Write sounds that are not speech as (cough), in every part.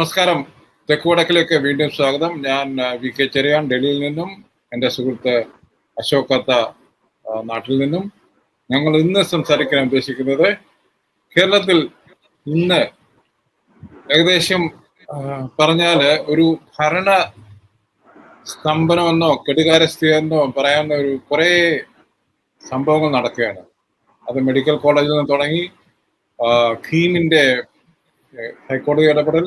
നമസ്കാരം. തെക്കുവടക്കിലേക്ക് വീണ്ടും സ്വാഗതം. ഞാൻ വി കെ ചെറിയാൻ ഡൽഹിയിൽ നിന്നും എന്റെ സുഹൃത്ത് അശോക് കത്ത നാട്ടിൽ നിന്നും. ഞങ്ങൾ ഇന്ന് സംസാരിക്കാൻ ഉദ്ദേശിക്കുന്നത് കേരളത്തിൽ ഇന്ന് ഏകദേശം പറഞ്ഞാൽ ഒരു ഭരണ സ്തംഭനമെന്നോ കെടുകാരസ്ഥയെന്നോ പറയാവുന്ന ഒരു കുറേ സംഭവങ്ങൾ നടക്കുകയാണ്. അത് മെഡിക്കൽ കോളേജിൽ നിന്ന് തുടങ്ങി ഖീമിന്റെ ഹൈക്കോടതി ഇടപെടൽ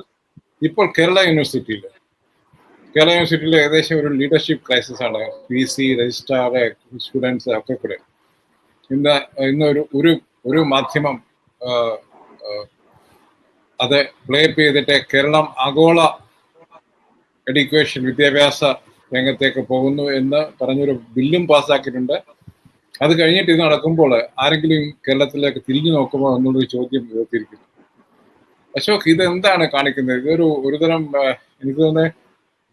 ഇപ്പോൾ കേരള യൂണിവേഴ്സിറ്റിയിൽ കേരള യൂണിവേഴ്സിറ്റിയിൽ ഏകദേശം ഒരു ലീഡർഷിപ്പ് ക്രൈസിസ് ആണ്. പി സി രജിസ്ട്രാർ സ്റ്റുഡൻസ് ഒക്കെ കൂടെ. ഇന്ന് ഇന്ന് ഒരു ഒരു മാധ്യമം അത് പ്ലേപ്പ് ചെയ്തിട്ട് കേരളം ആഗോള എഡ്യൂക്കേഷൻ വിദ്യാഭ്യാസ രംഗത്തേക്ക് പോകുന്നു എന്ന് പറഞ്ഞൊരു ബില്ലും പാസ്സാക്കിയിട്ടുണ്ട്. അത് കഴിഞ്ഞിട്ട് ഇത് നടക്കുമ്പോൾ ആരെങ്കിലും കേരളത്തിലേക്ക് തിരിഞ്ഞു നോക്കുമോ എന്നുള്ളൊരു ചോദ്യം ഉയർത്തിയിരിക്കുന്നു. അശോക് ഇത് എന്താണ് കാണിക്കുന്നത്? ഇതൊരു ഒരുതരം എനിക്ക് തോന്നുന്നത്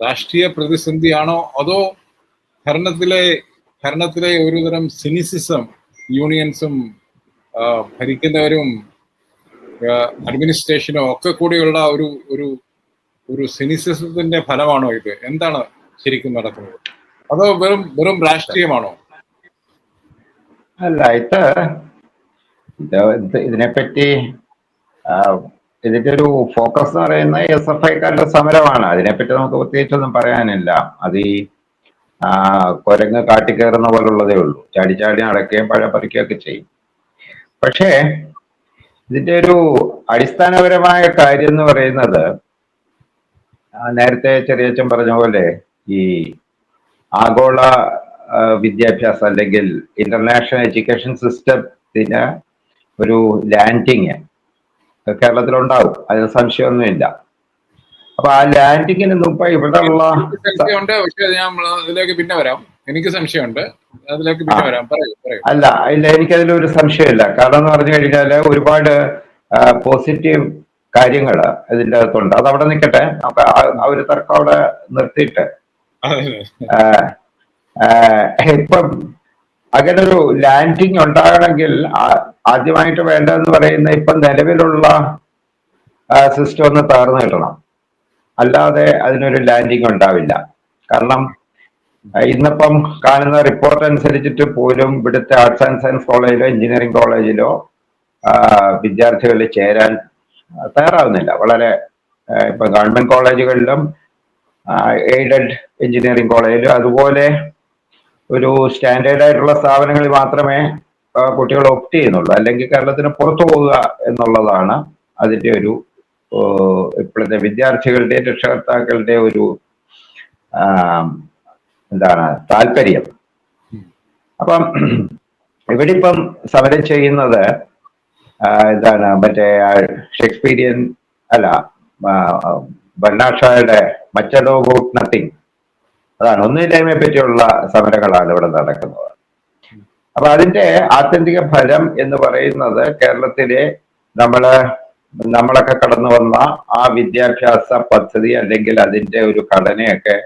രാഷ്ട്രീയ പ്രതിസന്ധിയാണോ അതോ ഭരണത്തിലെ ഭരണത്തിലെ ഒരുതരം സിനിസിസം യൂണിയൻസും ഭരിക്കുന്നവരും അഡ്മിനിസ്ട്രേഷനും ഒക്കെ കൂടിയുള്ള ഒരു ഒരു ഒരു സിനിസിസത്തിന്റെ ഫലമാണോ ഇത്? എന്താണ് ശരിക്കും നടക്കുന്നത്? അതോ വെറും വെറും രാഷ്ട്രീയമാണോ? അല്ല ഇത് ഇത് ഇത് ഇതിനെപ്പറ്റി ഇതിന്റെ ഒരു ഫോക്കസ് എന്ന് പറയുന്നത് എസ് എഫ് ഐക്കാരുടെ സമരമാണ്. അതിനെപ്പറ്റി നമുക്ക് പ്രത്യേകിച്ചൊന്നും പറയാനില്ല. അത് ഈ കൊരങ്ങ് കുരങ്ങ് കാട്ടിക്കയറുന്ന പോലുള്ളതേ ഉള്ളൂ. ചാടി ചാടി നടക്കുകയും പഴ പറിക്കുകയൊക്കെ ചെയ്യും. പക്ഷേ ഇതിന്റെ ഒരു അടിസ്ഥാനപരമായ കാര്യം എന്ന് പറയുന്നത് നേരത്തെ ചെറിയച്ചൻ പറഞ്ഞ പോലെ ഈ ആഗോള വിദ്യാഭ്യാസം അല്ലെങ്കിൽ ഇന്റർനാഷണൽ എഡ്യൂക്കേഷൻ സിസ്റ്റത്തിന് ഒരു ലാൻഡിങ് കേരളത്തിലുണ്ടാവും. അതിന് സംശയമൊന്നുമില്ല. അപ്പൊ ആ ലാൻഡിങ്ങിന് മുമ്പ് ഇവിടെ ഉള്ള സംശയമുണ്ട്. പക്ഷെ ഞാൻ അതിലേക്ക് പിന്നെ വരാം. എനിക്ക് സംശയമുണ്ട്. അതിലേക്ക് പിന്നെ വരാം. അല്ല ഇല്ല എനിക്കതിലൊരു സംശയമില്ല. കാരണം എന്ന് പറഞ്ഞു കഴിഞ്ഞാൽ ഒരുപാട് പോസിറ്റീവ് കാര്യങ്ങൾ ഇതിന്റെ അകത്തുണ്ട്. അത് അവിടെ നിൽക്കട്ടെ. നമുക്ക് ആ- ഒരു തർക്കം അവിടെ നിർത്തിയിട്ട്. ഇപ്പം അങ്ങനെ ഒരു ലാൻഡിങ് ഉണ്ടാകണമെങ്കിൽ ആദ്യമായിട്ട് വേണ്ടതെന്ന് പറയുന്ന ഇപ്പം നിലവിലുള്ള സിസ്റ്റം ഒന്ന് തകർന്നു കിട്ടണം. അല്ലാതെ അതിനൊരു ലാൻഡിങ് ഉണ്ടാവില്ല. കാരണം ഇന്നിപ്പം കാണുന്ന റിപ്പോർട്ട് അനുസരിച്ചിട്ട് പോലും ഇവിടുത്തെ ആർട്സ് ആൻഡ് സയൻസ് കോളേജിലോ എഞ്ചിനീയറിംഗ് കോളേജിലോ വിദ്യാർത്ഥികൾ ചേരാൻ തയ്യാറാവുന്നില്ല. വളരെ ഇപ്പം ഗവൺമെന്റ് കോളേജുകളിലും എയ്ഡഡ് എഞ്ചിനീയറിംഗ് കോളേജിലും അതുപോലെ ഒരു സ്റ്റാൻഡേർഡ് ആയിട്ടുള്ള സ്ഥാപനങ്ങളിൽ മാത്രമേ കുട്ടികൾ ഒപ്റ്റ് ചെയ്യുന്നുള്ളൂ. അല്ലെങ്കിൽ കേരളത്തിന് പുറത്തു പോകുക എന്നുള്ളതാണ് അതിന്റെ ഒരു ഇപ്പോഴത്തെ വിദ്യാർത്ഥികളുടെ രക്ഷകർത്താക്കളുടെ ഒരു എന്താണ് താല്പര്യം. അപ്പം ഇവിടെ ഇപ്പം സമരം ചെയ്യുന്നത് എന്താണ് മറ്റേ ഷേക്സ്പീരിയൻ അല്ല ഭരണാഷായുടെ മച്ചഡോ ഗുഡ് നത്തിങ്. അതാണ്. ഒന്നില്ലായ്മയെ പറ്റിയുള്ള സമരങ്ങളാണ് ഇവിടെ നടക്കുന്നത്. അപ്പൊ അതിന്റെ ആത്യന്തിക ഫലം എന്ന് പറയുന്നത് കേരളത്തിലെ നമ്മൾ നമ്മളൊക്കെ കടന്നു വന്ന ആ വിദ്യാഭ്യാസ പദ്ധതി അല്ലെങ്കിൽ അതിന്റെ ഒരു ഘടനയൊക്കെ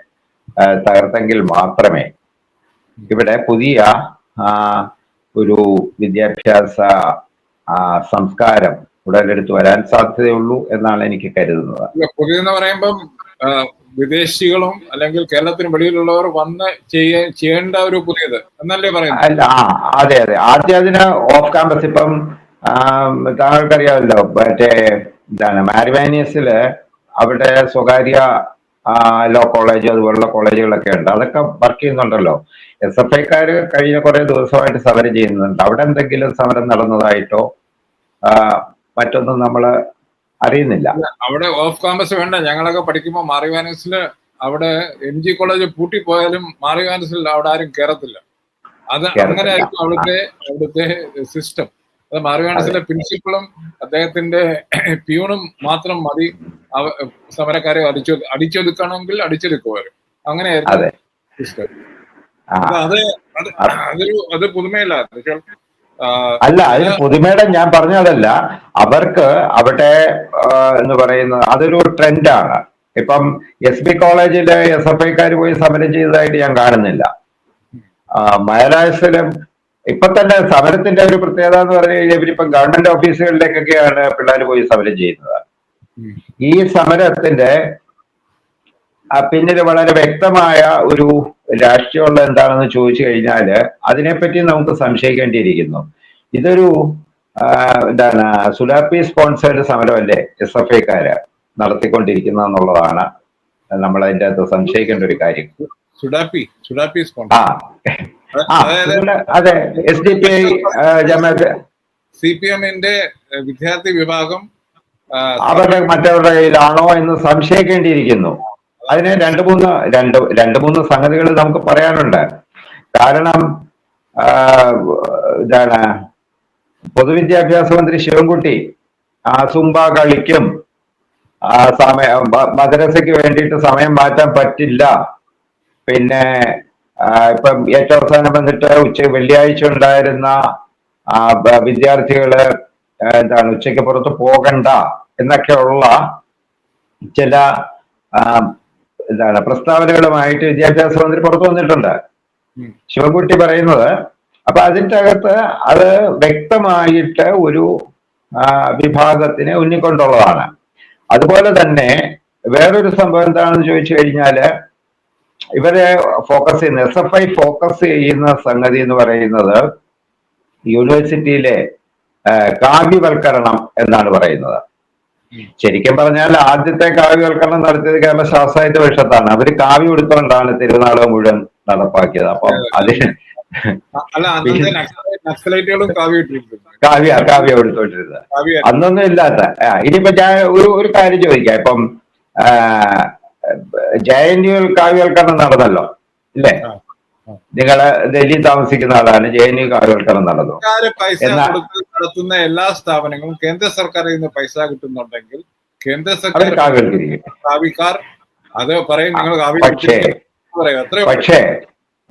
തകർത്തെങ്കിൽ മാത്രമേ ഇവിടെ പുതിയ ഒരു വിദ്യാഭ്യാസ സംസ്കാരം ഉടലെടുത്ത് വരാൻ സാധ്യതയുള്ളൂ എന്നാണ് എനിക്ക് കരുതുന്നത്. പുതിയെന്ന് പറയുമ്പം വിദേശികളും അല്ലെങ്കിൽ കേരളത്തിന് വെളിയിലുള്ളവർ വന്ന് ചെയ്യ ചെയ്യേണ്ട ഒരു പുതിയത് എന്നല്ലേ പറയുന്നത്? അല്ല അതെ അതെ. ആദ്യം അതിന് ഓഫ് ക്യാമ്പസ് ഇപ്പം താങ്കൾക്കറിയാമല്ലോ മറ്റേ എന്താണ് മാരിവാനിയസിൽ അവിടെ സ്വകാര്യ ലോ കോളേജ് അതുപോലുള്ള കോളേജുകളൊക്കെ ഉണ്ട്. അതൊക്കെ വർക്ക് ചെയ്യുന്നുണ്ടല്ലോ. എസ് എഫ് ഐക്കാർ കഴിഞ്ഞ കുറെ ദിവസമായിട്ട് സമരം ചെയ്യുന്നുണ്ട്. അവിടെ എന്തെങ്കിലും സമരം നടന്നതായിട്ടോ മറ്റൊന്നും നമ്മൾ അറിയുന്നില്ല. അവിടെ ഓഫ് കാമ്പസ് വേണ്ട. ഞങ്ങളൊക്കെ പഠിക്കുമ്പോൾ മാറിവാനസിൽ അവിടെ എം ജി കോളേജ് പൂട്ടിപ്പോയാലും മാറിവാനസിൽ അവിടെ ആരും കയറത്തില്ല അത് അങ്ങനെ ആയിരിക്കും അവിടുത്തെ അവിടുത്തെ സിസ്റ്റം അത് മാറിവാനസിലെ പ്രിൻസിപ്പളും അദ്ദേഹത്തിന്റെ പ്യൂണും മാത്രം മതി. സമരക്കാരെ അടിച്ചു അടിച്ചൊതുക്കണമെങ്കിൽ അടിച്ചെടുക്കുമായിരുന്നു അങ്ങനെയായിരുന്നു സിസ്റ്റം അത്. അത് അതൊരു അത് പുതുമയില്ല. അല്ല അതിന് പുതുമയുടെ ഞാൻ പറഞ്ഞതല്ല. അവർക്ക് അവിടെ എന്ന് പറയുന്നത് അതൊരു ട്രെൻഡാണ്. ഇപ്പം എസ് ബി കോളേജിൽ എസ് എഫ് ഐക്കാർ പോയി സമരം ചെയ്തതായിട്ട് ഞാൻ കാണുന്നില്ല. മഹാരാഷ്ട്രയിലും ഇപ്പൊ തന്നെ സമരത്തിന്റെ ഒരു പ്രത്യേകത എന്ന് പറഞ്ഞു കഴിഞ്ഞാൽ ഇവരിപ്പം ഗവൺമെന്റ് ഓഫീസുകളിലേക്കൊക്കെയാണ് പിള്ളേർ പോയി സമരം ചെയ്യുന്നത്. ഈ സമരത്തിന്റെ പിന്നിൽ വളരെ വ്യക്തമായ ഒരു രാഷ്ട്രീയമുള്ള എന്താണെന്ന് ചോദിച്ചു കഴിഞ്ഞാൽ അതിനെപ്പറ്റി നമുക്ക് സംശയിക്കേണ്ടിയിരിക്കുന്നു. ഇതൊരു എന്താണ് സുലാപ്പി സ്പോൺസേഡ് സമരമല്ലേ എസ് എഫ് ഐക്കാര് നടത്തിക്കൊണ്ടിരിക്കുന്ന എന്നുള്ളതാണ് നമ്മൾ അതിന്റെ അകത്ത് സംശയിക്കേണ്ട ഒരു കാര്യം സുഡാപ്പി സുഡാപ്പി ആ അതെ S D P I Jamaat C P എമ്മിന്റെ വിദ്യാർത്ഥി വിഭാഗം അവരുടെ മറ്റവരുടെ കയ്യിലാണോ എന്ന് സംശയിക്കേണ്ടിയിരിക്കുന്നു. അതിന് രണ്ട് മൂന്ന് രണ്ട് രണ്ട് മൂന്ന് സംഗതികൾ നമുക്ക് പറയാനുണ്ട്. കാരണം ഇതാണ് പൊതുവിദ്യാഭ്യാസ മന്ത്രി ശിവൻകുട്ടി സുംബ കളിക്കും സമയം മദ്രസയ്ക്ക് വേണ്ടിയിട്ട് സമയം മാറ്റാൻ പറ്റില്ല. പിന്നെ ഇപ്പം ഏറ്റവും അവസാനം വന്നിട്ട് ഉച്ച വെള്ളിയാഴ്ച ഉണ്ടായിരുന്ന വിദ്യാർത്ഥികൾ എന്താണ് ഉച്ചയ്ക്ക് പുറത്ത് പോകണ്ട എന്നൊക്കെയുള്ള ചില എന്താണ് പ്രസ്താവനകളുമായിട്ട് വിദ്യാഭ്യാസ മന്ത്രി പുറത്തു വന്നിട്ടുണ്ട്. ശിവൻകുട്ടി പറയുന്നത് അപ്പൊ അതിന്റെ അകത്ത് അത് വ്യക്തമായിട്ട് ഒരു വിഭാഗത്തിന് ഉന്നിക്കൊണ്ടുള്ളതാണ് അതുപോലെ തന്നെ വേറൊരു സംഭവം എന്താണെന്ന് ചോദിച്ചു കഴിഞ്ഞാൽ ഇവരെ ഫോക്കസ് ചെയ്യുന്ന എസ് എഫ് ഐ ഫോക്കസ് ചെയ്യുന്ന സംഗതി എന്ന് പറയുന്നത് യൂണിവേഴ്സിറ്റിയിലെ കാവ്യവൽക്കരണം എന്നാണ് പറയുന്നത്. ശരിക്കും പറഞ്ഞാൽ ആദ്യത്തെ കാവ്യവൽക്കരണം നടത്തിയത് കേരള ശാസ്ത്രായുധ പക്ഷത്താണ്. അവർ കാവ്യം എടുത്തോണ്ടാണ് തിരുനാളം മുഴുവൻ നടപ്പാക്കിയത്. അപ്പൊ നക്സലൈറ്റുകളും കാവ്യ കാവ്യ എടുത്തോണ്ടിരുന്നത് അന്നൊന്നും ഇല്ലാത്ത ഇനിയിപ്പൊ ഞാൻ ഒരു ഒരു കാര്യം ചോദിക്കാം. ഇപ്പം ജെ എൻ കാവ്യവൽക്കരണം നടന്നല്ലോ ഇല്ലേ. നിങ്ങൾ ഡൽഹി താമസിക്കുന്ന ആളാണ്. ജെ എൻ യു കാലഘട്ടം നടന്നു. പൈസ നടത്തുന്ന എല്ലാ സ്ഥാപനങ്ങളും കേന്ദ്ര സർക്കാരിൽ നിന്ന് പൈസ കിട്ടുന്നുണ്ടെങ്കിൽ കേന്ദ്ര സർക്കാർ കാവിക്കാർ അത് പറയും നിങ്ങൾ പക്ഷേ പക്ഷേ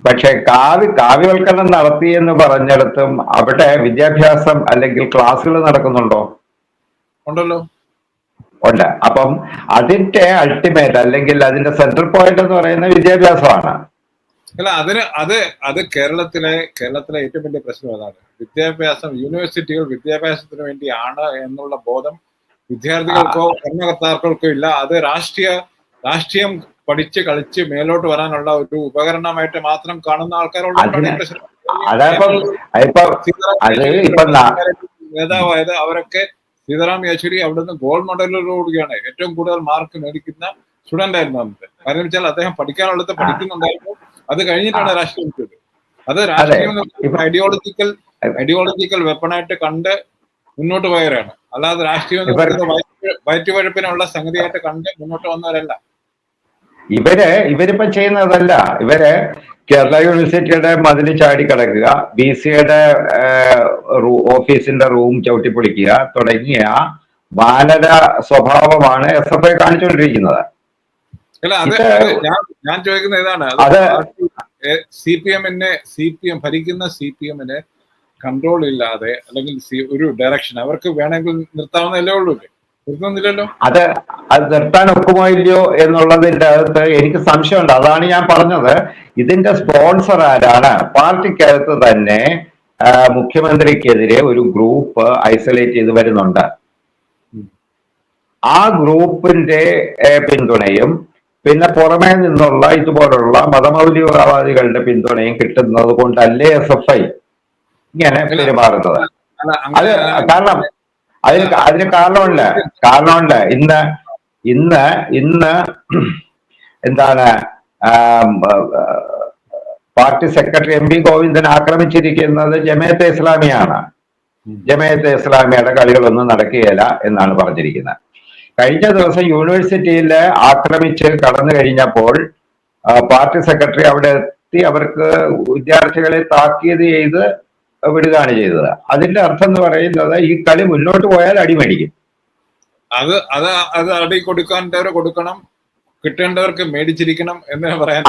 പക്ഷേ കാവ്യ കാവ്യവൽക്കരണം നടത്തി എന്ന് പറഞ്ഞിടത്തും അവിടെ വിദ്യാഭ്യാസം അല്ലെങ്കിൽ ക്ലാസ്സുകൾ നടക്കുന്നുണ്ടോ? ഉണ്ടല്ലോ. ഉണ്ട്. അപ്പം അതിന്റെ അൾട്ടിമേറ്റ് അല്ലെങ്കിൽ അതിന്റെ സെൻട്രൽ പോയിന്റ് എന്ന് പറയുന്ന വിദ്യാഭ്യാസമാണ്. അല്ല അതിന് അത് അത് കേരളത്തിലെ കേരളത്തിലെ ഏറ്റവും വലിയ പ്രശ്നം അതാണ്. വിദ്യാഭ്യാസം യൂണിവേഴ്സിറ്റികൾ വിദ്യാഭ്യാസത്തിന് വേണ്ടിയാണ് എന്നുള്ള ബോധം വിദ്യാർത്ഥികൾക്കോ ഭരണകർത്താക്കൾക്കോ ഇല്ല. അത് രാഷ്ട്രീയ രാഷ്ട്രീയം പഠിച്ച് കളിച്ച് മേലോട്ട് വരാനുള്ള ഒരു ഉപകരണമായിട്ട് മാത്രം കാണുന്ന ആൾക്കാരോട് നേതാവായത് അവരൊക്കെ സീതാറാം യെച്ചൂരി അവിടുന്ന് ഗോൾഡ് മെഡലോടുകൂടിയാണ് ഏറ്റവും കൂടുതൽ മാർക്ക് മേടിക്കുന്ന സ്റ്റുഡന്റ് ആയിരുന്നു അന്നത്തെ കാരണം വെച്ചാൽ അദ്ദേഹം പഠിക്കാനുള്ളത് പഠിക്കുന്നുണ്ടായിരുന്നു. അത് കഴിഞ്ഞിട്ടാണ് രാഷ്ട്രീയം അത് രാഷ്ട്രീയം ഐഡിയോളജിക്കൽ ഐഡിയോളജിക്കൽ വെപ്പണായിട്ട് കണ്ട് മുന്നോട്ട് പോയവരാണ്. അല്ലാതെ രാഷ്ട്രീയം വയറ്റുവഴപ്പിനുള്ള സംഗതിയായിട്ട് കണ്ട് മുന്നോട്ട് വന്നവരല്ല. ഇവർ ഇവരിപ്പം ചെയ്യുന്നതല്ല. ഇവർ കേരള യൂണിവേഴ്സിറ്റിയുടെ മതിൽ ചാടി കിടക്കുക ബി സിയുടെ ഓഫീസിന്റെ റൂം ചവിട്ടിപ്പൊളിക്കുക തുടങ്ങിയ ബാലര സ്വഭാവമാണ് എസ് എഫ് ഐ കാണിച്ചുകൊണ്ടിരിക്കുന്നത് അല്ല അത് ഇത് അത് ഞാൻ ഞാൻ ചോദിക്കുന്നത് ഇതാണ്. സി പി എമ്മിനെ സി പി എം ഭരിക്കുന്ന സി പി എമ്മിന് കൺട്രോൾ ഇല്ലാതെ അല്ലെങ്കിൽ ഒരു ഡയറക്ഷൻ അവർക്ക് വേണമെങ്കിൽ നിർത്താവുന്നതല്ലേ ഉള്ളൂ നിർത്തുന്നില്ലല്ലോ? അത് അത് നിർത്താൻ ഒക്കുമോ ഇല്ലയോ എന്നുള്ളതിന്റെ അകത്ത് എനിക്ക് സംശയമുണ്ട്. അതാണ് ഞാൻ പറഞ്ഞത്. ഇതിന്റെ സ്പോൺസർ ആരാണ്? പാർട്ടിക്കകത്ത് തന്നെ മുഖ്യമന്ത്രിക്കെതിരെ ഒരു ഗ്രൂപ്പ് ഐസൊലേറ്റ് ചെയ്ത് വരുന്നുണ്ട്. ആ ഗ്രൂപ്പിന്റെ പിന്തുണയും പിന്നെ പുറമേ നിന്നുള്ള ഇതുപോലുള്ള മതമൗലികവാദികളുടെ പിന്തുണയും കിട്ടുന്നത് കൊണ്ടല്ലേ എസ് എഫ് ഐ ഇങ്ങനെ പെരുമാറുന്നത്. അത് കാരണം അതിന് അതിന് കാരണമുണ്ട്. കാരണമുണ്ട്. ഇന്ന് ഇന്ന് ഇന്ന് (clears throat) എന്താണ് party secretary M P Govindan ആക്രമിച്ചിരിക്കുന്നത് ജമയത്തെ ഇസ്ലാമിയാണ്. ജമയത്തെ ഇസ്ലാമിയുടെ കളികളൊന്നും നടക്കുകയില്ല എന്നാണ് പറഞ്ഞിരിക്കുന്നത്. കഴിഞ്ഞ ദിവസം യൂണിവേഴ്സിറ്റിയിൽ ആക്രമിച്ച് കടന്നു കഴിഞ്ഞപ്പോൾ പാർട്ടി സെക്രട്ടറി അവിടെ എത്തി അവർക്ക് വിദ്യാർത്ഥികളെ താക്കീത് ചെയ്ത് വിടുകയാണ് ചെയ്തത്. അതിന്റെ അർത്ഥം എന്ന് പറയുന്നത് ഈ കളി മുന്നോട്ട് പോയാൽ അടിമേടിക്കും അത് അത് അത് അടി കൊടുക്കാണ്ടവരെ കൊടുക്കണം കിട്ടേണ്ടവർക്ക് മേടിച്ചിരിക്കണം എന്ന് പറയാൻ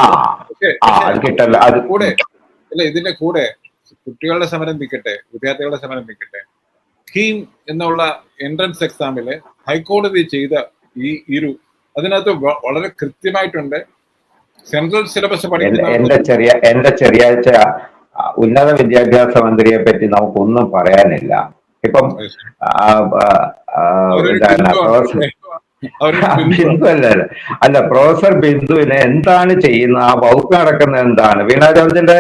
കൂടെ അല്ല ഇതിന്റെ കൂടെ കുട്ടികളുടെ സമരം നിൽക്കട്ടെ വിദ്യാർത്ഥികളുടെ സമരം നിൽക്കട്ടെ. കീം എന്നുള്ള എൻട്രൻസ് എക്സാമിൽ ഹൈക്കോടതി ചെയ്ത ഈ ഇരു അതിനകത്ത് വളരെ കൃത്യമായിട്ടുണ്ട്. സെൻട്രൽ സിലബസ് എന്റെ പഠിക്കുന്ന എന്റെ ചെറിയ എന്റെ ചെറിയാഴ്ച ഉന്നത വിദ്യാഭ്യാസ മന്ത്രിയെ പറ്റി നമുക്കൊന്നും പറയാനില്ല. ഇപ്പം ബിന്ദു അല്ല അല്ല. അല്ല പ്രൊഫസർ ബിന്ദുവിനെ എന്താണ് ചെയ്യുന്നത്? ആ വകുപ്പ് നടക്കുന്നത് എന്താണ്? വീണാ ജോർജിന്റെ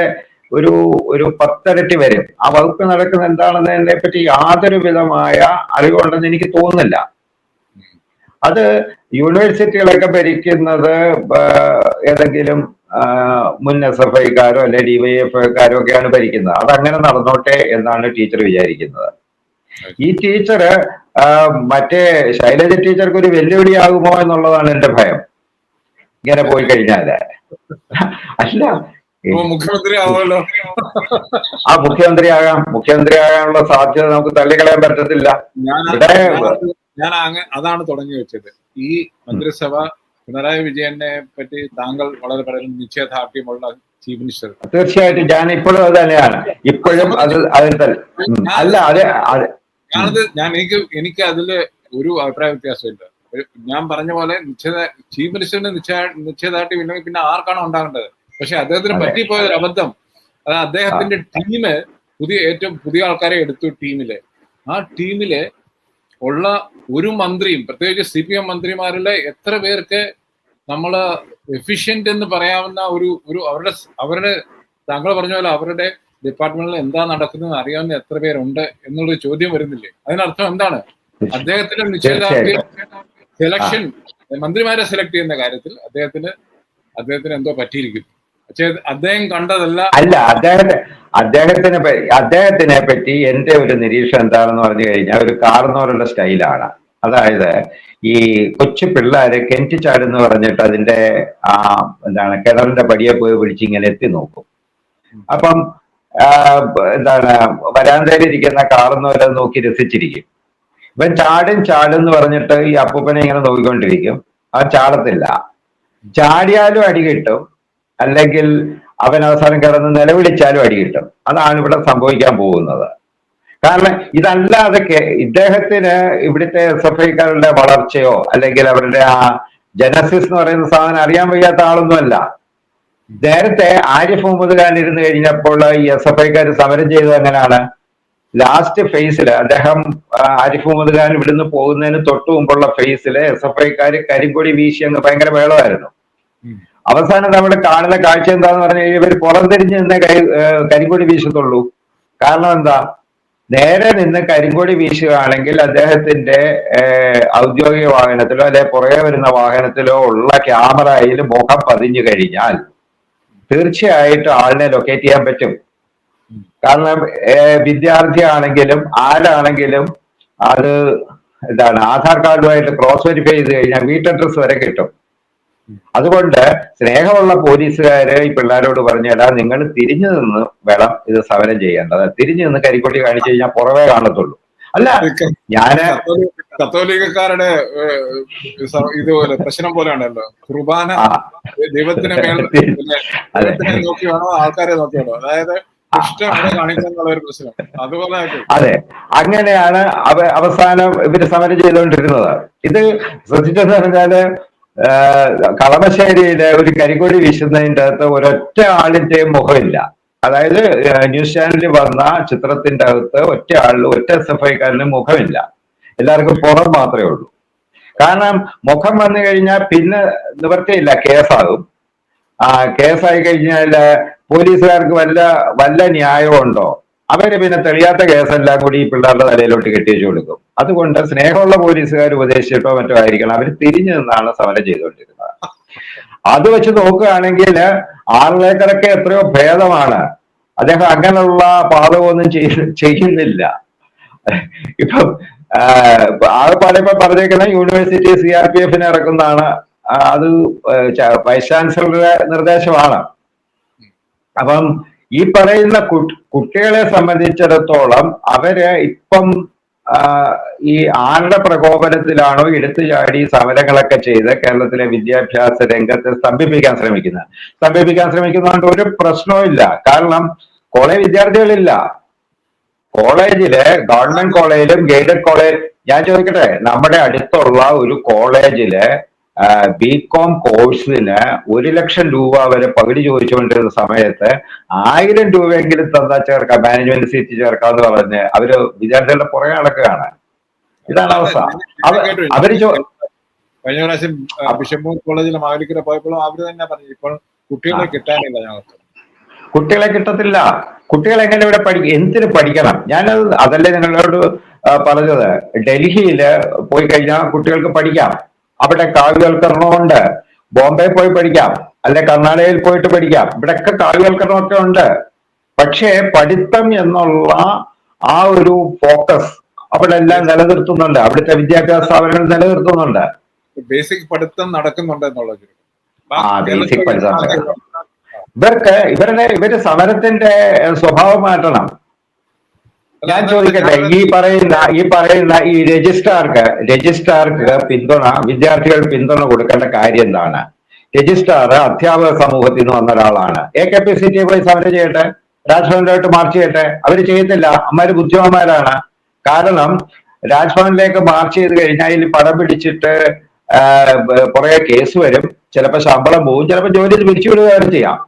ഒരു ഒരു പത്തരട്ടി വരും. ആ വകുപ്പ് നടക്കുന്ന എന്താണെന്നതിനെ പറ്റി യാതൊരു വിധമായ അറിവുണ്ടെന്ന് എനിക്ക് തോന്നുന്നില്ല. അത് യൂണിവേഴ്സിറ്റികളൊക്കെ ഭരിക്കുന്നത് ഏതെങ്കിലും മുൻ എസ് എഫ് ഐക്കാരോ അല്ലെ ഡിവൈഎഫ് ഐക്കാരോ ഒക്കെയാണ് ഭരിക്കുന്നത്. അതങ്ങനെ നടന്നോട്ടെ എന്നാണ് ടീച്ചർ വിചാരിക്കുന്നത്. ഈ ടീച്ചർ മറ്റേ ശൈലജ ടീച്ചർക്ക് ഒരു വെല്ലുവിളിയാകുമോ എന്നുള്ളതാണ് എന്റെ ഭയം. ഇങ്ങനെ പോയി കഴിഞ്ഞാൽ. അല്ല ഇപ്പൊ മുഖ്യമന്ത്രി ആവുമല്ലോ. ആ മുഖ്യമന്ത്രിയാകാം മുഖ്യമന്ത്രിയാകാനുള്ള സാധ്യത നമുക്ക് തള്ളിക്കളയാൻ പറ്റത്തില്ല. ഞാൻ അതാണ് തുടങ്ങി വെച്ചത്. ഈ മന്ത്രിസഭ പിണറായി വിജയനെ പറ്റി താങ്കൾ വളരെ വളരെ നിശ്ചയദാർഢ്യമുള്ള ചീഫ് മിനിസ്റ്റർ. തീർച്ചയായിട്ടും ഞാൻ ഇപ്പോഴും അത് തന്നെയാണ്. ഇപ്പോഴും അത് അതിൽ തന്നെ അല്ല അതെ അത് ഞാനത് ഞാൻ എനിക്ക് എനിക്ക് അതിൽ ഒരു അഭിപ്രായ വ്യത്യാസമില്ല. ഞാൻ പറഞ്ഞ പോലെ നിശ്ചയ ചീഫ് മിനിസ്റ്ററിന് നിശ്ചയ നിശ്ചയദാർഢ്യം ഇല്ലെങ്കിൽ പിന്നെ ആർക്കാണ് ഉണ്ടാകേണ്ടത്? പക്ഷെ അദ്ദേഹത്തിന് പറ്റിപ്പോയൊരു പറ്റിപ്പോയ അബദ്ധം. അത് അദ്ദേഹത്തിന്റെ ടീമ് പുതിയ ഏറ്റവും പുതിയ ആൾക്കാരെ എടുത്തു ടീമിൽ. ആ ടീമിൽ ഉള്ള ഒരു മന്ത്രിയും പ്രത്യേകിച്ച് സി പി എം മന്ത്രിമാരിലെ എത്ര പേർക്ക് നമ്മൾ എഫിഷ്യന്റ് എന്ന് പറയാവുന്ന ഒരു ഒരു അവരുടെ അവരുടെ താങ്കൾ പറഞ്ഞ പോലെ അവരുടെ ഡിപ്പാർട്ട്മെന്റിൽ എന്താ നടക്കുന്നത് അറിയാവുന്ന എത്ര പേരുണ്ട് എന്നുള്ളൊരു ചോദ്യം വരുന്നില്ലേ? അതിനർത്ഥം എന്താണ്? അദ്ദേഹത്തിന്റെ നിശ്ചയദാർഢ്യം സെലക്ഷൻ മന്ത്രിമാരെ സെലക്ട് ചെയ്യുന്ന കാര്യത്തിൽ അദ്ദേഹത്തിന് അദ്ദേഹത്തിന് എന്തോ പറ്റിയിരിക്കും പക്ഷേ അദ്ദേഹം കണ്ടതല്ല. അല്ല അദ്ദേഹത്തെ അദ്ദേഹത്തിനെ അദ്ദേഹത്തിനെ പറ്റി എന്റെ ഒരു നിരീക്ഷണം എന്താണെന്ന് പറഞ്ഞു കഴിഞ്ഞാൽ ഒരു കാർന്നോരുടെ സ്റ്റൈലാണ്. അതായത് ഈ കൊച്ചു പിള്ളേര് കെന്റ് ചാടെന്ന് പറഞ്ഞിട്ട് അതിന്റെ ആ എന്താണ് കിണറിന്റെ പടിയെ പോയി വിളിച്ചിങ്ങനെ എത്തി നോക്കും. അപ്പം എന്താണ് വരാന്തയിലിരിക്കുന്ന കാർന്നോരെ നോക്കി രസിച്ചിരിക്കും. ഇവൻ ചാടും ചാടും എന്ന് പറഞ്ഞിട്ട് ഈ അപ്പൂപ്പനെ ഇങ്ങനെ നോക്കിക്കൊണ്ടിരിക്കും. അവൻ ചാടത്തില്ല. ചാടിയാലും അടി കിട്ടും. അല്ലെങ്കിൽ അവൻ അവസാനം കിടന്ന് നിലവിളിച്ചാലും അടി കിട്ടും. അതാണ് ഇവിടെ സംഭവിക്കാൻ പോകുന്നത്. കാരണം ഇതല്ലാതെ ഇദ്ദേഹത്തിന് ഇവിടുത്തെ എസ് എഫ് ഐക്കാരുടെ വളർച്ചയോ അല്ലെങ്കിൽ അവരുടെ ആ ജനസിസ് എന്ന് പറയുന്ന സാധനം അറിയാൻ വയ്യാത്ത ആളൊന്നുമല്ല. നേരത്തെ ആരിഫ് മുഹമ്മദ് ഖാൻ ഇരുന്ന് കഴിഞ്ഞപ്പോൾ ഈ എസ് എഫ് ഐക്കാർ സമരം ചെയ്തത് എങ്ങനെയാണ്? ലാസ്റ്റ് ഫേസിൽ അദ്ദേഹം ആരിഫ് മുഹമ്മദ് ഖാൻ ഇവിടുന്ന് പോകുന്നതിന് തൊട്ട് മുമ്പുള്ള ഫേസിൽ എസ് എഫ് ഐക്കാർ കരിങ്കൊടി വീശി അങ്ങ് ഭയങ്കര വേളമായിരുന്നു. അവസാനം നമ്മൾ കാണുന്ന കാഴ്ച എന്താന്ന് പറഞ്ഞു കഴിഞ്ഞാൽ ഇവർ പുറംതിരിഞ്ഞ് നിന്ന് ഏർ കരിങ്കൊടി വീശത്തുള്ളൂ. കാരണം എന്താ? നേരെ നിന്ന് കരിങ്കൊടി വീശുകയാണെങ്കിൽ അദ്ദേഹത്തിന്റെ ഔദ്യോഗിക വാഹനത്തിലോ അല്ലെ പുറകെ വരുന്ന വാഹനത്തിലോ ഉള്ള ക്യാമറയിൽ മുഖം പതിഞ്ഞു കഴിഞ്ഞാൽ തീർച്ചയായിട്ടും ആളിനെ ലൊക്കേറ്റ് ചെയ്യാൻ പറ്റും. കാരണം വിദ്യാർത്ഥി ആണെങ്കിലും ആരാണെങ്കിലും അത് എന്താണ് ആധാർ കാർഡുമായിട്ട് ക്രോസ് വെരിഫൈ ചെയ്ത് കഴിഞ്ഞാൽ വീട്ടഡ്രസ് വരെ കിട്ടും. അതുകൊണ്ട് സ്നേഹമുള്ള പോലീസുകാര് ഈ പിള്ളേരോട് പറഞ്ഞാൽ നിങ്ങൾ തിരിഞ്ഞു നിന്ന് വേണം ഇത് സമരം ചെയ്യേണ്ടത്. തിരിഞ്ഞു നിന്ന് കരിക്കൊട്ടി കാണിച്ചു കഴിഞ്ഞാൽ പുറമേ കാണത്തുള്ളൂ. അല്ല ഞാൻ കത്തോലിക്കാരുടെ കത്തോലിക്കക്കാരുടെ ഇതുപോലെ പ്രശ്നം പോലെയാണല്ലോ. കുർബാന (laughs) ദൈവത്തിനെ നോക്കി വേണോ ആൾക്കാരെ നോക്കി വേണോ? അതായത് അതെ. അങ്ങനെയാണ് അവ അവസാനം ഇവർ സമരം ചെയ്തുകൊണ്ടിരുന്നത്. ഇത് ശ്രദ്ധിച്ചെന്ന് പറഞ്ഞാൽ കളമശ്ശേരിയിലെ ഒരു കരിക്കൊടി വീശുന്നതിന്റെ അകത്ത് ഒരൊറ്റ ആളിന്റെയും മുഖമില്ല. അതായത് ന്യൂസ് ചാനലിൽ വന്ന ചിത്രത്തിന്റെ അകത്ത് ഒറ്റ ആളിൽ ഒറ്റ എസ് എഫ് ഐക്കാരന് മുഖമില്ല. എല്ലാവർക്കും പുറം മാത്രമേ ഉള്ളൂ. കാരണം മുഖം വന്നു കഴിഞ്ഞാൽ പിന്നെ നിവർത്തിയില്ല കേസാകും. ആ കേസായി കഴിഞ്ഞാൽ പോലീസുകാർക്ക് വല്ല വല്ല ന്യായമുണ്ടോ അവർ പിന്നെ തെളിയാത്ത കേസെല്ലാം കൂടി ഈ പിള്ളേരുടെ തലയിലോട്ട് കെട്ടിവെച്ചു കൊടുക്കും. അതുകൊണ്ട് സ്നേഹമുള്ള പോലീസുകാർ ഉപദേശിച്ചിട്ടോ മറ്റോ ആയിരിക്കണം. അവർ തിരിഞ്ഞു നിന്നാണ് സമരം ചെയ്തുകൊണ്ടിരുന്നത്. അത് വെച്ച് നോക്കുകയാണെങ്കിൽ ആറിലേക്കറൊക്കെ എത്രയോ ഭേദമാണ്. അദ്ദേഹം അങ്ങനെയുള്ള പാതകമൊന്നും ചെയ്യുന്നില്ല. ഇപ്പം ആകെപ്പാടെ ഇപ്പൊ പറഞ്ഞേക്കുന്ന യൂണിവേഴ്സിറ്റി സി ആർ പി എഫിന് ഇറക്കുന്നതാണ് അത് വൈസ് ചാൻസലറുടെ നിർദ്ദേശമാണ്. അപ്പം ഈ പറയുന്ന കുട്ടികളെ സംബന്ധിച്ചിടത്തോളം അവർ ഇപ്പം ഈ ആരുടെ പ്രകോപനത്തിലാണോ എടുത്തു ചാടി സമരങ്ങളൊക്കെ ചെയ്ത് കേരളത്തിലെ വിദ്യാഭ്യാസ രംഗത്തെ സ്തംഭിപ്പിക്കാൻ ശ്രമിക്കുന്നത്. സ്തംഭിപ്പിക്കാൻ ശ്രമിക്കുന്നതുകൊണ്ട് ഒരു പ്രശ്നവും കാരണം കോളേജ് വിദ്യാർത്ഥികളില്ല. കോളേജിൽ ഗവൺമെന്റ് കോളേജിലും ഗൈഡഡ് കോളേജ് ഞാൻ ചോദിക്കട്ടെ നമ്മുടെ അടുത്തുള്ള ഒരു കോളേജിൽ ബി കോം കോഴ്സിന് ഒരു ലക്ഷം രൂപ വരെ പകുതി ചോദിച്ചുകൊണ്ടിരുന്ന സമയത്ത് ആയിരം രൂപയെങ്കിലും തന്നാ ചേർക്കാം മാനേജ്മെന്റ് സീറ്റ് ചേർക്കാന്ന് പറഞ്ഞ് അവർ വിദ്യാർത്ഥികളുടെ പുറകെ നടക്കുകയാണ്. ഇതാണ് അവസ്ഥ. അവർ കഴിഞ്ഞ പ്രാവശ്യം ബിഷപ്പൂർ കോളേജിലെ മാവലിക്കര പോയപ്പോഴും അവർ തന്നെ പറഞ്ഞു ഇപ്പോൾ കുട്ടികളെ കിട്ടാനില്ല ഞങ്ങൾക്ക്. കുട്ടികളെ കിട്ടത്തില്ല. കുട്ടികൾ എങ്ങനെ ഇവിടെ പഠിക്കും എന്തിനു പഠിക്കണം? ഞാനത് അതല്ലേ നിങ്ങളോട് പറഞ്ഞത്. ഡൽഹിയിൽ പോയി കഴിഞ്ഞാൽ കുട്ടികൾക്ക് പഠിക്കാം. അവിടെ കാവ്യവൽക്കരണമുണ്ട്. ബോംബെ പോയി പഠിക്കാം അല്ലെ കർണാടകയിൽ പോയിട്ട് പഠിക്കാം. ഇവിടെയൊക്കെ കാവ്യവൽക്കരണമൊക്കെ ഉണ്ട്. പക്ഷേ പഠിത്തം എന്നുള്ള ആ ഒരു ഫോക്കസ് അവിടെ എല്ലാം നിലനിർത്തുന്നുണ്ട്. അവിടുത്തെ വിദ്യാഭ്യാസ സ്ഥാപനങ്ങൾ നിലനിർത്തുന്നുണ്ട്. ബേസിക് പഠിത്തം നടക്കുന്നുണ്ട് എന്നുള്ളത്. ആ, ബേസിക് പഠിത്തം ഇവർക്ക് ഇവരുടെ ഇവർ സമരത്തിന്റെ സ്വഭാവം മാറ്റണം. ഞാൻ ചോദിക്കട്ടെ ഈ പറയുന്ന ഈ പറയുന്ന ഈ രജിസ്ട്രാർക്ക് രജിസ്ട്രാർക്ക് പിന്തുണ വിദ്യാർത്ഥികൾ പിന്തുണ കൊടുക്കേണ്ട കാര്യം എന്താണ്? രജിസ്ട്രാർ അധ്യാപക സമൂഹത്തിൽ നിന്ന് വന്ന ഒരാളാണ്. A K P C T പോയി സമരം ചെയ്യട്ടെ? രാജ്ഭവനിലോട്ട് മാർച്ച് ചെയ്യട്ടെ? അവർ ചെയ്യത്തില്ല അമ്മമാര് ബുദ്ധിമാന്മാരാണ്. കാരണം രാജ്ഭവനിലേക്ക് മാർച്ച് ചെയ്ത് കഴിഞ്ഞാൽ അതിൽ പടം പിടിച്ചിട്ട് കുറെ പുറകെ കേസ് വരും. ചിലപ്പോൾ ശമ്പളം പോവും. ചിലപ്പോൾ ജോലി പിരിച്ചുവിടുക വരെ ചെയ്യാം.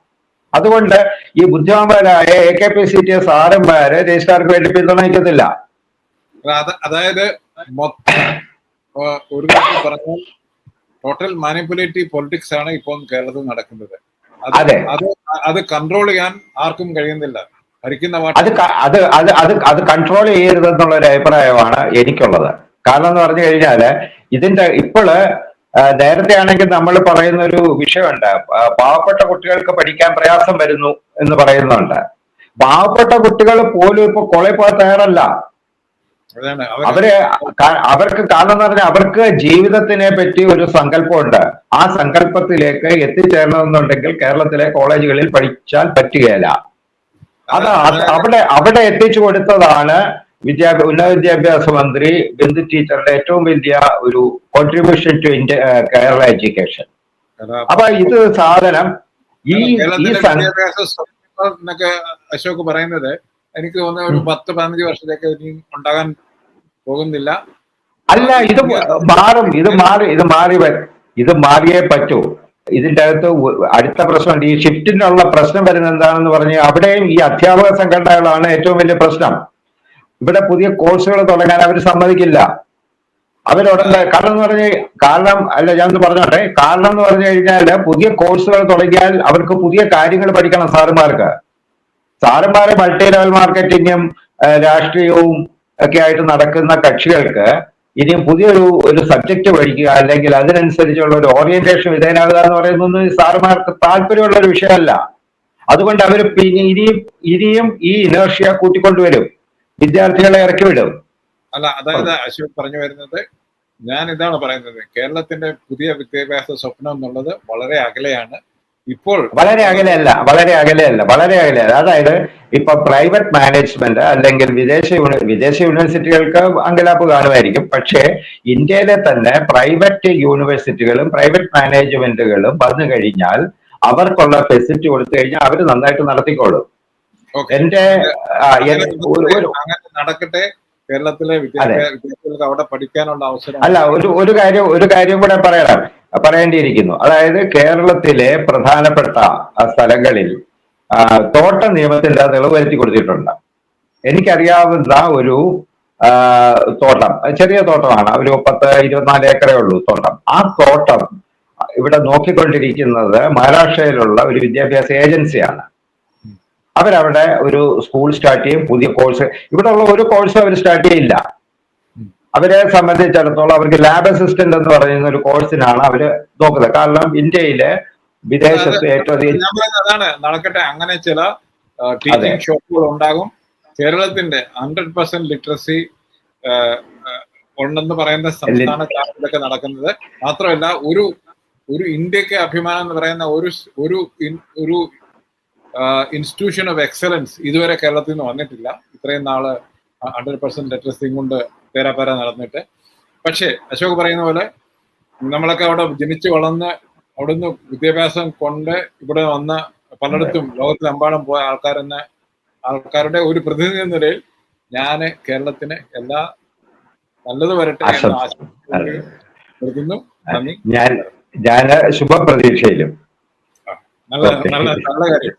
അതുകൊണ്ട് ഈ ബുദ്ധിമാന്മാരായ A K P C T S ആരന്മാര് രജിസ്ട്രാർക്ക് വേണ്ടി പിന്തുണയ്ക്കത്തില്ല അതായത് ഒരു പറഞ്ഞാൽ ടോട്ടൽ മാനിപ്പുലേറ്റീവ് പൊളിറ്റിക്സ് ആണ് ഇപ്പോൾ കേരളത്തിൽ നടക്കുന്നത്. അത് അതെ. കൺട്രോൾ ചെയ്യാൻ ആർക്കും കഴിയുന്നില്ല. ഭരിക്കുന്ന അത് അത് അത് അത് അത് കൺട്രോൾ ചെയ്യരുതെന്നുള്ള ഒരു അഭിപ്രായമാണ് എനിക്കുള്ളത്. കാരണം എന്ന് പറഞ്ഞു കഴിഞ്ഞാൽ ഇതിന്റെ ഇപ്പോൾ നേരത്തെ ആണെങ്കിൽ നമ്മൾ പറയുന്ന ഒരു വിഷയമുണ്ട് പാവപ്പെട്ട കുട്ടികൾക്ക് പഠിക്കാൻ പ്രയാസം വരുന്നു എന്ന് പറയുന്നുണ്ട്. പാവപ്പെട്ട കുട്ടികൾ പോലും ഇപ്പൊ കോളേജ് പോകാൻ തയ്യാറല്ല. അവർ അവർക്ക് കാരണം എന്ന് പറഞ്ഞാൽ അവർക്ക് ജീവിതത്തിനെ പറ്റി ഒരു സങ്കല്പമുണ്ട്. ആ സങ്കല്പത്തിലേക്ക് എത്തിച്ചേരണമെന്നുണ്ടെങ്കിൽ കേരളത്തിലെ കോളേജുകളിൽ പഠിച്ചാൽ പറ്റുകയില്ല. അത് അവിടെ അവിടെ എത്തിച്ചു കൊടുത്തതാണ് വിദ്യാഭ്യാസ ഉന്നത വിദ്യാഭ്യാസ മന്ത്രി ബിന്ദു ടീച്ചറുടെ ഏറ്റവും വലിയ ഒരു contribution to India Kerala education അപ്പൊ ഇത് സാധനം. ഈ എന്നൊക്കെ അശോക് പറയുന്നത് എനിക്ക് തോന്നുന്ന ഒരു പത്ത് പതിനഞ്ച് വർഷത്തേക്ക് ഇനി ഉണ്ടാകാൻ പോകുന്നില്ല. അല്ല ഇത് മാറും. ഇത് മാറി ഇത് മാറി വരും ഇത് മാറിയേ പറ്റൂ. ഇതിന്റെ അകത്ത് അടുത്ത പ്രശ്നം ഈ ഷിഫ്റ്റിനുള്ള പ്രശ്നം വരുന്നത് എന്താണെന്ന് പറഞ്ഞാൽ അവിടെയും ഈ അധ്യാപക സംഘടനകളാണ് ഏറ്റവും വലിയ പ്രശ്നം. ഇവിടെ പുതിയ കോഴ്സുകൾ തുടങ്ങാൻ അവർ സമ്മതിക്കില്ല. അവരുടനെ കാരണം എന്ന് പറഞ്ഞ കാരണം അല്ല ഞാൻ പറഞ്ഞോട്ടെ. കാരണം എന്ന് പറഞ്ഞു കഴിഞ്ഞാൽ പുതിയ കോഴ്സുകൾ തുടങ്ങിയാൽ അവർക്ക് പുതിയ കാര്യങ്ങൾ പഠിക്കണം സാറുമാർക്ക്. സാറുമാരെ മൾട്ടി ലെവൽ മാർക്കറ്റിങ്ങും രാഷ്ട്രീയവും ഒക്കെ ആയിട്ട് നടക്കുന്ന കക്ഷികൾക്ക് ഇനിയും പുതിയൊരു ഒരു സബ്ജക്ട് പഠിക്കുക അല്ലെങ്കിൽ അതിനനുസരിച്ചുള്ള ഒരു ഓറിയന്റേഷൻ വിധേയനാകുക എന്ന് പറയുന്നത് സാറുമാർക്ക് താല്പര്യമുള്ള ഒരു വിഷയമല്ല. അതുകൊണ്ട് അവർ പിന്നെ ഇനിയും ഇനിയും ഈ ഇനേർഷ്യ കൂട്ടിക്കൊണ്ടുവരും. വിദ്യാർത്ഥികളെ ഇറക്കി വിടും. അല്ല അതായത് അശോക് പറഞ്ഞു വരുന്നത് ഞാൻ ഇതാണ് പറയുന്നത്. കേരളത്തിന്റെ പുതിയ വിദ്യാഭ്യാസ സ്വപ്നം എന്നുള്ളത് വളരെ അകലെയാണ്. ഇപ്പോൾ വളരെ അകലെയല്ല വളരെ അകലെയല്ല വളരെ അകലെയല്ല. അതായത് ഇപ്പൊ പ്രൈവറ്റ് മാനേജ്മെന്റ് അല്ലെങ്കിൽ വിദേശ വിദേശ യൂണിവേഴ്സിറ്റികൾക്ക് അങ്കലാപ്പ് കാണുമായിരിക്കും. പക്ഷേ ഇന്ത്യയിലെ തന്നെ പ്രൈവറ്റ് യൂണിവേഴ്സിറ്റികളും പ്രൈവറ്റ് മാനേജ്മെന്റുകളും വന്നു കഴിഞ്ഞാൽ അവർക്കുള്ള ഫെസിലിറ്റി കൊടുത്തു കഴിഞ്ഞാൽ അവർ നന്നായിട്ട് നടത്തിക്കോളും. എന്റെ നടക്കട്ടെ കേരളത്തിലെ വിദ്യാർത്ഥികൾക്ക് അവിടെ പഠിക്കാനുള്ള അവസരം അല്ല ഒരു ഒരു കാര്യം ഒരു കാര്യം കൂടെ പറയണം പറയേണ്ടിയിരിക്കുന്നു. അതായത് കേരളത്തിലെ പ്രധാനപ്പെട്ട സ്ഥലങ്ങളിൽ തോട്ട നിയമത്തിന്റെ തെളിവ് വരുത്തി കൊടുത്തിട്ടുണ്ട്. എനിക്കറിയാവുന്ന ഒരു തോട്ടം. ചെറിയ തോട്ടമാണ്. ഒരു പത്ത് ഇരുപത്തിനാല് ഏക്കറേ ഉള്ളൂ തോട്ടം. ആ തോട്ടം ഇവിടെ നോക്കിക്കൊണ്ടിരിക്കുന്നത് മഹാരാഷ്ട്രയിലുള്ള ഒരു വിദ്യാഭ്യാസ ഏജൻസിയാണ്. അവരവിടെ ഒരു സ്കൂൾ സ്റ്റാർട്ട് ചെയ്യും പുതിയ കോഴ്സ് ഇവിടെ ഉള്ള ഒരു കോഴ്സും അവർ സ്റ്റാർട്ട് ചെയ്യില്ല. അവരെ സംബന്ധിച്ചിടത്തോളം അവർക്ക് ലാബ് അസിസ്റ്റന്റ് എന്ന് പറയുന്ന ഒരു കോഴ്സിനാണ് അവർ നോക്കുന്നത്. കാരണം ഇന്ത്യയിലെ വിദേശത്ത് ഏറ്റവും അധികം അതാണ്. നടക്കട്ടെ. അങ്ങനെ ചില ടീച്ചിങ് ഷോപ്പുകൾ ഉണ്ടാകും. കേരളത്തിന്റെ ഹൺഡ്രഡ് പെർസെന്റ് ലിറ്ററസി ഉണ്ടെന്ന് പറയുന്ന സംസ്ഥാനത്താണ് ഇതൊക്കെ നടക്കുന്നത്. മാത്രമല്ല ഒരു ഒരു ഇന്ത്യയ്ക്ക് അഭിമാനം എന്ന് പറയുന്ന ഒരു ഒരു ഒരു ഇൻസ്റ്റിറ്റ്യൂഷൻ ഓഫ് എക്സലൻസ് ഇതുവരെ കേരളത്തിൽ നിന്ന് വന്നിട്ടില്ല. ഇത്രയും നാൾ ഹൺഡ്രഡ് പെർസെന്റ് ലിറ്ററസിയും കൊണ്ട് പേരാപ്പേര നടന്നിട്ട്. പക്ഷേ അശോക് പറയുന്ന പോലെ നമ്മളൊക്കെ അവിടെ ജനിച്ച് വളർന്ന് അവിടുന്ന് വിദ്യാഭ്യാസം കൊണ്ട് ഇവിടെ വന്ന പലയിടത്തും ലോകത്തിലെമ്പാടും പോയ ആൾക്കാരെന്ന ആൾക്കാരുടെ ഒരു പ്രതിനിധി എന്ന നിലയിൽ ഞാൻ കേരളത്തിന് എല്ലാ നല്ലത് വരട്ടെ എന്ന് ആശംസ. ആശംസിക്കുകയും നിർത്തുന്നു. നന്ദി. ഞാൻ ഞാൻ ശുഭപ്രതീക്ഷയിലും நல்ல நல்ல நல்ல காரியம்.